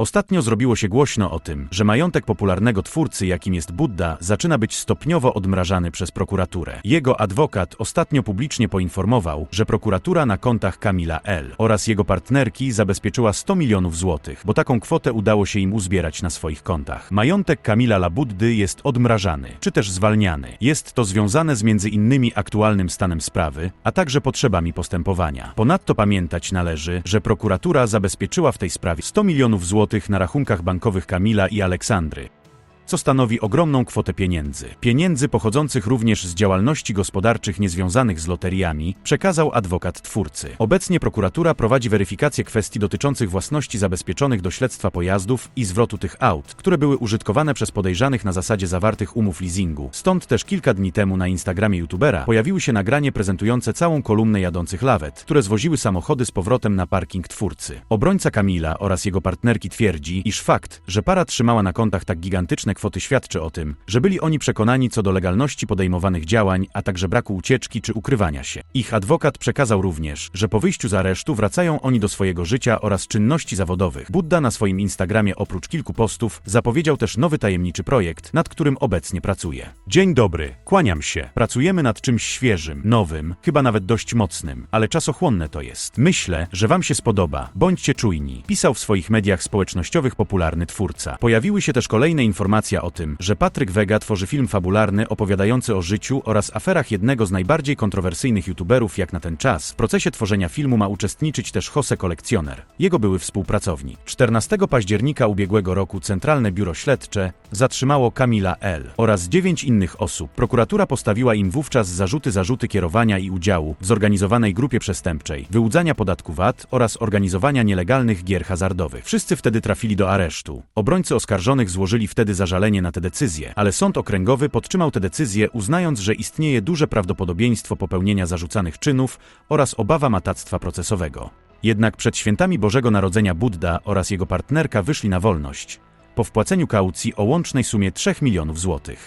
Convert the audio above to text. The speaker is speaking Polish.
Ostatnio zrobiło się głośno o tym, że majątek popularnego twórcy, jakim jest Buddha, zaczyna być stopniowo odmrażany przez prokuraturę. Jego adwokat ostatnio publicznie poinformował, że prokuratura na kontach Kamila L. oraz jego partnerki zabezpieczyła 100 milionów złotych, bo taką kwotę udało się im uzbierać na swoich kontach. Majątek Kamila Labuddy jest odmrażany, czy też zwalniany. Jest to związane z między innymi aktualnym stanem sprawy, a także potrzebami postępowania. Ponadto pamiętać należy, że prokuratura zabezpieczyła w tej sprawie 100 milionów złotych na rachunkach bankowych Kamila i Aleksandry co stanowi ogromną kwotę pieniędzy. Pieniędzy pochodzących również z działalności gospodarczych niezwiązanych z loteriami, przekazał adwokat twórcy. Obecnie prokuratura prowadzi weryfikację kwestii dotyczących własności zabezpieczonych do śledztwa pojazdów i zwrotu tych aut, które były użytkowane przez podejrzanych na zasadzie zawartych umów leasingu. Stąd też kilka dni temu na Instagramie youtubera pojawiły się nagranie prezentujące całą kolumnę jadących lawet, które zwoziły samochody z powrotem na parking twórcy. Obrońca Kamila oraz jego partnerki twierdzi, iż fakt, że para trzymała na kontach tak gigantyczne kwoty świadczy o tym, że byli oni przekonani co do legalności podejmowanych działań, a także braku ucieczki czy ukrywania się. Ich adwokat przekazał również, że po wyjściu z aresztu wracają oni do swojego życia oraz czynności zawodowych. Budda na swoim Instagramie oprócz kilku postów zapowiedział też nowy tajemniczy projekt, nad którym obecnie pracuje. Dzień dobry, kłaniam się. Pracujemy nad czymś świeżym, nowym, chyba nawet dość mocnym, ale czasochłonne to jest. Myślę, że wam się spodoba. Bądźcie czujni. Pisał w swoich mediach społecznościowych popularny twórca. Pojawiły się też kolejne informacje o tym, że Patryk Wega tworzy film fabularny opowiadający o życiu oraz aferach jednego z najbardziej kontrowersyjnych youtuberów jak na ten czas. W procesie tworzenia filmu ma uczestniczyć też Jose Kolekcjoner, jego były współpracownik. 14 października ubiegłego roku Centralne Biuro Śledcze zatrzymało Kamila L. oraz dziewięć innych osób. Prokuratura postawiła im wówczas zarzuty zarzuty kierowania i udziału w zorganizowanej grupie przestępczej, wyłudzania podatku VAT oraz organizowania nielegalnych gier hazardowych. Wszyscy wtedy trafili do aresztu. Obrońcy oskarżonych złożyli wtedy zażalenie na tę decyzję, ale sąd okręgowy podtrzymał tę decyzję, uznając, że istnieje duże prawdopodobieństwo popełnienia zarzucanych czynów oraz obawa matactwa procesowego. Jednak przed świętami Bożego Narodzenia Buddha oraz jego partnerka wyszli na wolność po wpłaceniu kaucji o łącznej sumie 3 milionów złotych.